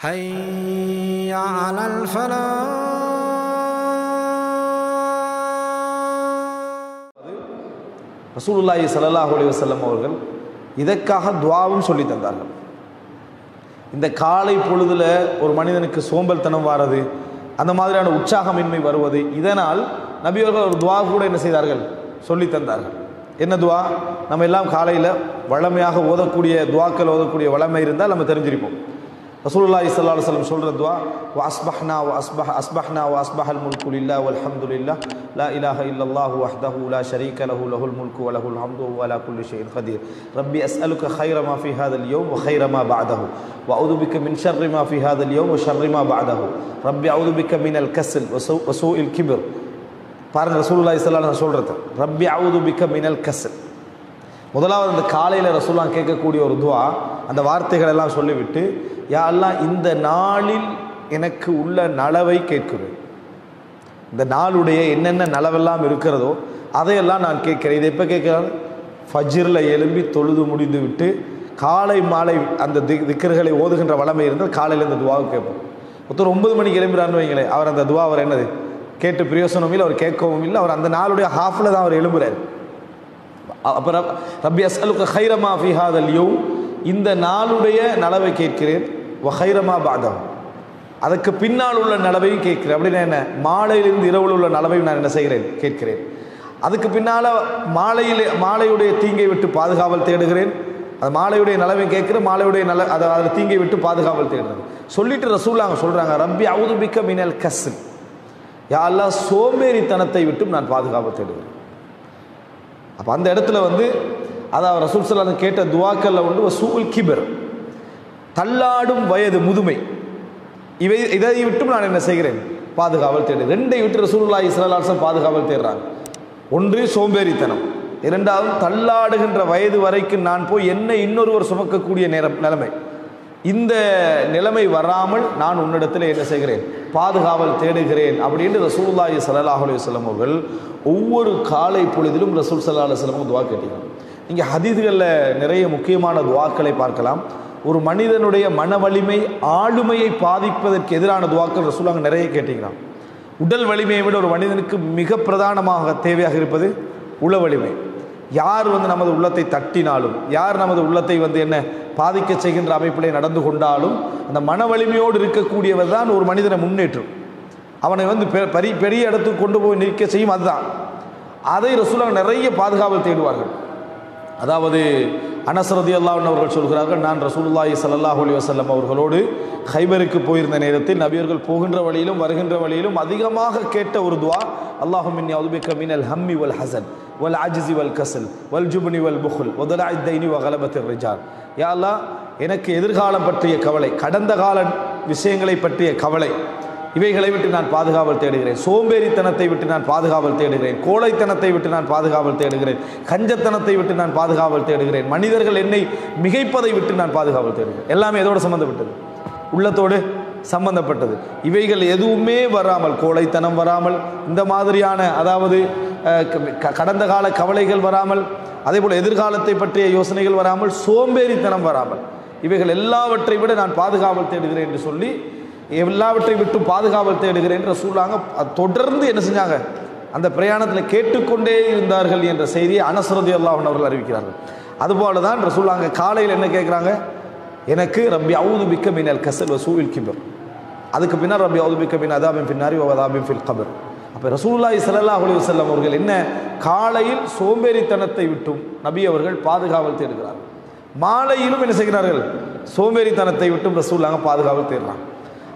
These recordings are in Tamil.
حي على الفلاح ரசூலுல்லாஹி ஸல்லல்லாஹு அலைஹி வஸல்லம் அவர்கள் இதற்காக துவாவும் சொல்லி தந்தார்கள் இந்த காலை பொழுதுல ஒரு மனிதனுக்கு சோம்பல்தனம் வாரது அந்த மாதிரியான உற்சாகமின்மை வருவது இதனால் நபி அவர்கள் ஒரு துவா கூட என்ன செய்தார்கள் சொல்லி தந்தார்கள் என்ன துவா நம்ம எல்லாம் காலையில் வளமையாக ஓதக்கூடிய துவாக்கள் ஓதக்கூடிய வளமை இருந்தால் நம்ம தெரிஞ்சிருப்போம் رسول الله صلى الله عليه وسلم شول الدعاء واصبحنا واصبح اصبحنا واصبح الملك لله والحمد لله لا اله الا الله وحده لا شريك له له الملك وله الحمد وهو على كل شيء قدير ربي اسالك خير ما في هذا اليوم وخير ما بعده واعوذ بك من شر ما في هذا اليوم وشر ما بعده ربي اعوذ بك من الكسل وسوء الكبر பாருங்க ரசூல்லாய் சொல்லலாம் சொல்றது. ரப்பி அவுது பிக்க மினல் கசல் முதலாவது அந்த காலையில் ரசூல்லாம் கேட்கக்கூடிய ஒரு துவா அந்த வார்த்தைகளெல்லாம் சொல்லிவிட்டு யா இந்த நாளில் எனக்கு உள்ள நலவை கேட்கிறேன் இந்த நாளுடைய என்னென்ன நலவெல்லாம் இருக்கிறதோ அதையெல்லாம் நான் கேட்குறேன். இதை எப்போ கேட்குறாரு? ஃபஜ்ரில் எழும்பி தொழுது முடிந்து விட்டு காலை மாலை அந்த தி திக்கர்களை ஓதுகின்ற வளமை இருந்தால் காலையில் இந்த துவாவை கேட்போம். ஒருத்தர் ஒன்பது மணிக்கு எழும்புறான்னு வைங்களேன். அவர் அந்த துவா அவர் என்னது? கேட்டு பிரயோசனமும் இல்லை அவர் கேட்கவும் இல்லை. அவர் அந்த நாளுடைய ஹாஃபில் தான் அவர் எழும்புறார். அப்புறம் ரப்பி அசலுக்கு ஹைரமா ஃபிஹாதல் ஹாதல் இந்த நாளுடைய நலவை கேட்கிறேன். வ ஹைரமா பாதம் அதுக்கு பின்னால் உள்ள நலவையும் கேட்கிறேன். அப்படின்னா என்ன? மாலையிலிருந்து இரவில் உள்ள நலவையும் நான் என்ன செய்கிறேன்? கேட்கிறேன். அதுக்கு பின்னால் மாலையில் மாலையுடைய தீங்கை விட்டு பாதுகாவல் தேடுகிறேன். அது மாலையுடைய நலவையும் கேட்குறேன். மாலையுடைய நல அதை அதில் தீங்கை விட்டு பாதுகாவல் தேடுறது சொல்லிட்டு ரசூலாங்க சொல்கிறாங்க ரப்பி அவுதுபிக்க மினல் கஸ் யாரெல்லாம் சோம்பேறித்தனத்தை விட்டும் நான் பாதுகாவல் தேடுகிறேன். அப்போ அந்த இடத்துல வந்து அதாவது ரசூல் சல்லாஹ் கேட்ட துவாக்கல்ல வந்து சூல் கிபர். தள்ளாடும் வயது முதுமை. இவை இதை விட்டும் நான் என்ன செய்கிறேன்? பாதுகாவல் தேடு. ரெண்டை விட்டு ரசூல்லா இஸ்லாசம் பாதுகாவல் தேடுறாங்க. ஒன்று சோம்பேறித்தனம். இரண்டாவது தள்ளாடுகின்ற வயது வரைக்கும் நான் போய் என்ன இன்னொருவர் சுமக்கக்கூடிய நேரம் நிலைமை. இந்த நிலைமை வராமல் நான் உன்னிடத்தில் என்ன செய்கிறேன்? பாதுகாவல் தேடுகிறேன் அப்படின்னு ரசூல்லாஹி சல்லாஹ் அலுவலம் அவர்கள் ஒவ்வொரு காலை பொழுதிலும் ரசூல் சல்லா அலுவலம் துவா கேட்டீங்க இங்கே ஹதீதுகளில் நிறைய முக்கியமான துவாக்களை பார்க்கலாம். ஒரு மனிதனுடைய மன வலிமை ஆளுமையை பாதிப்பதற்கு எதிரான துவாக்கள் ரசூலாங்க நிறைய கேட்டீங்கன்னா உடல் வலிமையை விட ஒரு மனிதனுக்கு மிக பிரதானமாக தேவையாக இருப்பது உள வலிமை. யார் வந்து நமது உள்ளத்தை தட்டினாலும் யார் நமது உள்ளத்தை வந்து என்ன பாதிக்க செய்கின்ற அமைப்பிலே நடந்து கொண்டாலும் அந்த மன வலிமையோடு இருக்கக்கூடியவர் தான் ஒரு மனிதனை முன்னேற்றும். அவனை வந்து பெரிய பெரிய இடத்துக்கு கொண்டு போய் நிற்க செய்யும் அதுதான். அதை ரசூலாங்க நிறைய பாதுகாவல் தேடுவார்கள். அதாவது அனசரதி அல்லாஹ் அவர்கள் சொல்கிறார்கள் நான் ரசூல்லாஹி சல்லாஹ் அலி வசல்லம் அவர்களோடு ஹைபருக்கு போயிருந்த நேரத்தில் நபியர்கள் போகின்ற வழியிலும் வருகின்ற வழியிலும் அதிகமாக கேட்ட ஒரு துவா அல்லாஹுமின் அவுபிக்க மினல் ஹம்மி வல் ஹசன் வல் அஜிசி வல் கசல் வல் ஜுபுனி வல் புகுல் முதலாய்தைனி வகலபத்தின் ரிஜார் யாழ்லா எனக்கு எதிர்காலம் பற்றிய கவலை கடந்த கால விஷயங்களை பற்றிய கவலை இவைகளை விட்டு நான் பாதுகாவல் தேடுகிறேன். சோம்பேறித்தனத்தை விட்டு நான் பாதுகாவல் தேடுகிறேன். கோழைத்தனத்தை விட்டு நான் பாதுகாவல் தேடுகிறேன். கஞ்சத்தனத்தை விட்டு நான் பாதுகாவல் தேடுகிறேன். மனிதர்கள் என்னை மிகைப்பதை விட்டு நான் பாதுகாவல் தேடுகிறேன். எல்லாமே எதோடு சம்மந்தப்பட்டது உள்ளத்தோடு சம்பந்தப்பட்டது. இவைகள் எதுவுமே வராமல் கோழைத்தனம் வராமல் இந்த மாதிரியான அதாவது கடந்த கால கவலைகள் வராமல் அதே போல் எதிர்காலத்தை பற்றிய யோசனைகள் வராமல் சோம்பேறித்தனம் வராமல் இவைகள் எல்லாவற்றை விட நான் பாதுகாவல் தேடுகிறேன் என்று சொல்லி எல்லாவற்றை விட்டு பாதுகாவல் தேடுகிறேன் என்ற சொல்லாங்க தொடர்ந்து என்ன செஞ்சாங்க? அந்த பிரயாணத்தில் கேட்டுக்கொண்டே இருந்தார்கள் என்ற செய்தியை அனசரதி அல்லாஹன் அவர்கள் அறிவிக்கிறார்கள். அதுபோல தான் ரசூல்லாங்க காலையில் என்ன கேட்குறாங்க எனக்கு ரப்பி அவுது பிக்க மினல் கசல் வசூவில் கிபர். அதுக்கு பின்னால் ரப்பி அவுது பிக்க மின் அதாபின் பின்னாரி அதாபின் ஃபில் கபர். அப்போ ரசூல்லாய் சல்லா அலி வல்லம் அவர்கள் என்ன? காலையில் சோம்பேறித்தனத்தை விட்டும் நபி அவர்கள் பாதுகாவல் தேடுகிறார்கள். மாலையிலும் என்ன செய்கிறார்கள்? சோம்பேறித்தனத்தை விட்டும் ரசூல்லாங்க பாதுகாவல் தேடுறாங்க.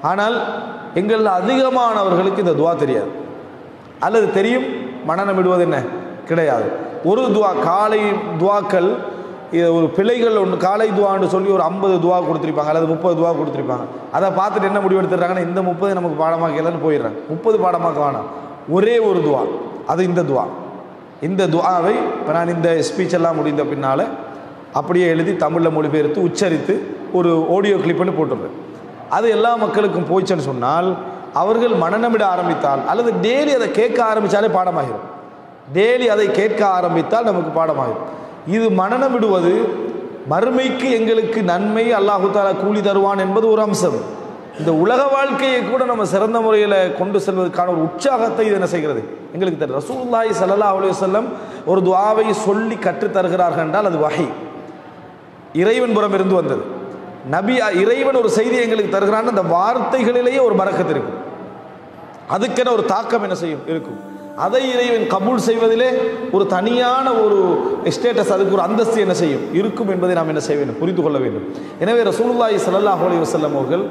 ஆனால் எங்களில் அதிகமானவர்களுக்கு இந்த துவா தெரியாது. அல்லது தெரியும் மனநம் விடுவது என்ன? கிடையாது. ஒரு துவா காலை துவாக்கள் ஒரு பிழைகள் ஒன்று காலை துவான்னு சொல்லி ஒரு ஐம்பது துவா கொடுத்துருப்பாங்க அல்லது முப்பது துவா கொடுத்துருப்பாங்க. அதை பார்த்துட்டு என்ன முடிவு எடுத்துடுறாங்கன்னா இந்த முப்பது நமக்கு பாடமாக்கலன்னு போயிடுறாங்க. முப்பது பாடமாக்க வேணாம். ஒரே ஒரு துவா அது இந்த துவா. இந்த துவாவை இப்போ நான் இந்த ஸ்பீச் எல்லாம் முடிந்த பின்னால் அப்படியே எழுதி தமிழில் மொழிபெயர்த்து உச்சரித்து ஒரு ஆடியோ கிளிப்புன்னு போட்டுருவேன் அது எல்லா மக்களுக்கும் போயிச்சுன்னு சொன்னால் அவர்கள் மனநமிட ஆரம்பித்தால் அல்லது டெய்லி அதை கேட்க ஆரம்பித்தாலே பாடமாகிடும் டெய்லி அதை கேட்க ஆரம்பித்தால் நமக்கு பாடமாகிடும் இது மனநமிடுவது மறுமைக்கு எங்களுக்கு நன்மை அல்லாஹு கூலி தருவான் என்பது ஒரு அம்சம். இந்த உலக வாழ்க்கையை கூட நம்ம சிறந்த முறையில் கொண்டு செல்வதற்கான ஒரு உற்சாகத்தை இது என்ன செய்கிறது? எங்களுக்கு தெரியும் ரசூல்லாய் சல்லா அலைஹி செல்லம் ஒரு துவாவை சொல்லி கற்றுத் தருகிறார்கள் என்றால் அது வகை இறைவன் புறம் இருந்து வந்தது. நபி இறைவன் ஒரு செய்தி எங்களுக்கு தருகிறான் அந்த வார்த்தைகளிலேயே ஒரு பறக்கத்து இருக்கும் அதுக்கென ஒரு தாக்கம் என்ன செய்யும்? இருக்கும். அதை இறைவன் கபூல் செய்வதிலே ஒரு தனியான ஒரு ஸ்டேட்டஸ் அதுக்கு ஒரு அந்தஸ்து என்ன செய்யும்? இருக்கும் என்பதை நாம் என்ன செய்ய வேண்டும்? புரிந்து கொள்ள வேண்டும். எனவே ரசூலுல்லாஹி சல்லாஹ் அலி வசல்லம் அவர்கள்